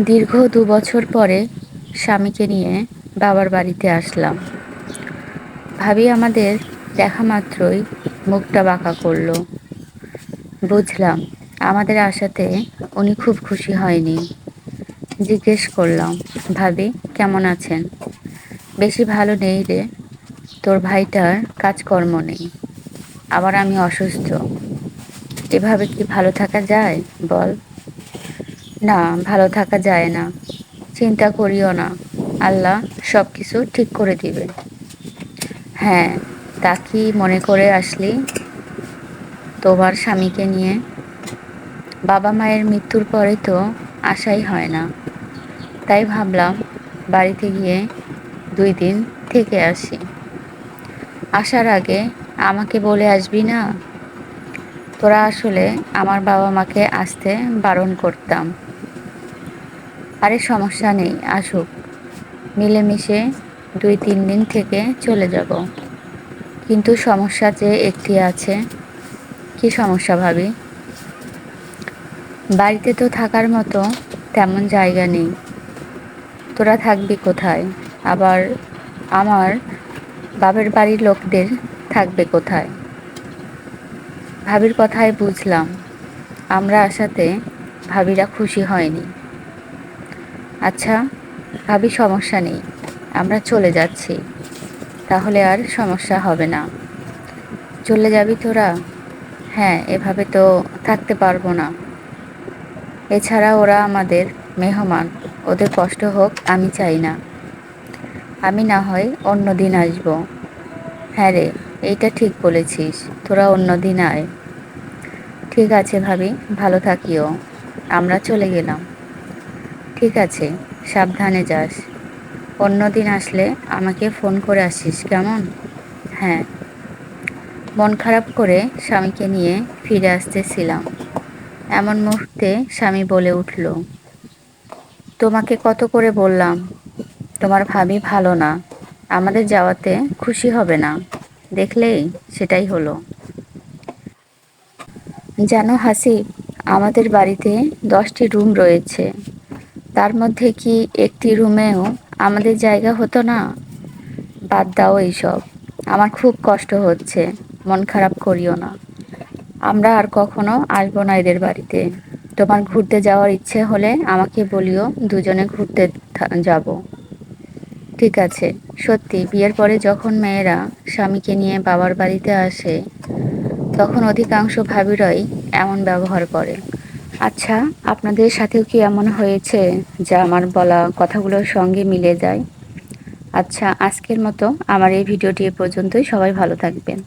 দীর্ঘ দু বছর পরে স্বামীকে নিয়ে বাবার বাড়িতে আসলাম। ভাবি আমাদের দেখা মাত্রই মুখটা বাঁকা করল। বুঝলাম আমাদের আসাতে উনি খুব খুশি হয়নি। জিজ্ঞেস করলাম, ভাবি, কেমন আছেন? বেশি ভালো নেই রে, তোর ভাইটার কাজকর্ম নেই। আবার আমি অসুস্থ। এভাবে কি ভালো থাকা যায়, বল? না, ভালো থাকা যায় না। চিন্তা করিও না। আল্লাহ সব কিছু ঠিক করে দিবে হ্যাঁ তা কি মনে করে আসলি? তোমার স্বামীকে নিয়ে। বাবা মায়ের মৃত্যুর পরে তো আশাই হয় না। তাই ভাবলাম, বাড়িতে গিয়ে দুই দিন থেকে আসি। আসার আগে আমাকে বলে আসবি না? তোরা আসলে আমার বাবা মাকে আসতে বারণ করতাম। আরে সমস্যা নেই, আসুক। মিলেমিশে দুই তিন দিন থেকে চলে যাব। কিন্তু সমস্যা যে একটি আছে, কি সমস্যা ভাবি? বাড়িতে তো থাকার মতো তেমন জায়গা নেই। তোরা থাকবি কোথায়? আবার আমার বাবার বাড়ির লোকদের থাকবে কোথায়? ভাবির কথায় বুঝলাম। আমরা আসাতে ভাবিরা খুশি হয়নি। আচ্ছা ভাবি সমস্যা নেই, আমরা চলে যাচ্ছি। তাহলে আর সমস্যা হবে না। চলে যাবি তোরা? হ্যাঁ এভাবে তো থাকতে পারব না। এছাড়া ওরা আমাদের মেহমান, ওদের কষ্ট হোক, আমি চাই না। আমি না হয় অন্য দিন আসব। হ্যাঁ রে এইটা ঠিক বলেছিস। তোরা অন্য দিন আয়। ঠিক আছে ভাবি, ভালো থাকিও। আমরা চলে গেলাম। ঠিক আছে, সাবধানে যাস। অন্য দিন আসলে আমাকে ফোন করে আসিস, কেমন? হ্যাঁ। মন খারাপ করে স্বামীকে নিয়ে ফিরে আসতেছিলাম। এমন মুহূর্তে স্বামী বলে উঠল, তোমাকে কত করে বললাম? তোমার ভাবি ভালো না। আমাদের যাওয়াতে খুশি হবে না। দেখলেই সেটাই হলো। জানো হাসি আমাদের বাড়িতে দশটি রুম রয়েছে। তার মধ্যে কি একটি রুমেও আমাদের জায়গা হতো না? বাদ দাও এইসব। আমার খুব কষ্ট হচ্ছে। মন খারাপ করিও না। আমরা আর কখনো আসব না এদের বাড়িতে। তোমার ঘুরতে যাওয়ার ইচ্ছে হলে আমাকে বলিও দুজনে ঘুরতে যাব। ঠিক আছে, সত্যি। বিয়ের পরে যখন মেয়েরা স্বামীকে নিয়ে বাবার বাড়িতে আসে, তখন অধিকাংশ ভাবিরাই এমন ব্যবহার করে। আচ্ছা আপনাদের সাথেও কি এমন হয়েছে যা আমার বলা কথাগুলোর সঙ্গে মিলে যায়? আচ্ছা আজকের মতো আমার এই ভিডিওটি এ পর্যন্তই। সবাই ভালো থাকবেন।